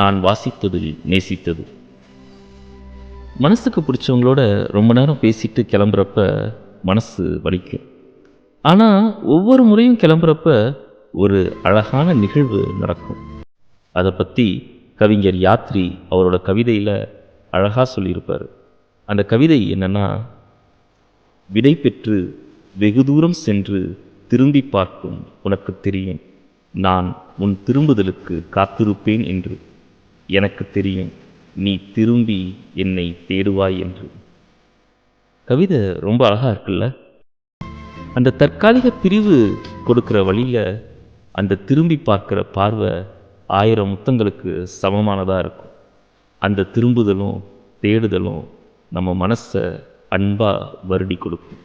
நான் வாசித்ததில் நேசித்தது. மனசுக்கு பிடிச்சவங்களோட ரொம்ப நேரம் பேசிட்டு கிளம்புறப்ப மனசு வலிக்கும். ஆனால் ஒவ்வொரு முறையும் கிளம்புறப்ப ஒரு அழகான நிகழ்வு நடக்கும். அதை பற்றி கவிஞர் யாத்ரி அவரோட கவிதையில் அழகாக சொல்லியிருப்பார். அந்த கவிதை என்னென்னா விடை பெற்று வெகு தூரம் சென்று திரும்பி பார்க்கும் உனக்கு தெரியும். நான் உன் திரும்புதலுக்கு காத்திருப்பேன் என்று. எனக்கு தெரியும். நீ திரும்பி என்னை தேடுவாய் என்று. கவிதை ரொம்ப அழகா இருக்குல்ல? அந்த தற்காலிக பிரிவு கொடுக்குற வழியில அந்த திரும்பி பார்க்குற பார்வை ஆயிரம் முத்தங்களுக்கு சமமானதாக இருக்கும். அந்த திரும்புதலும் தேடுதலும் நம்ம மனசை அன்பாக வருடி கொடுக்கும்.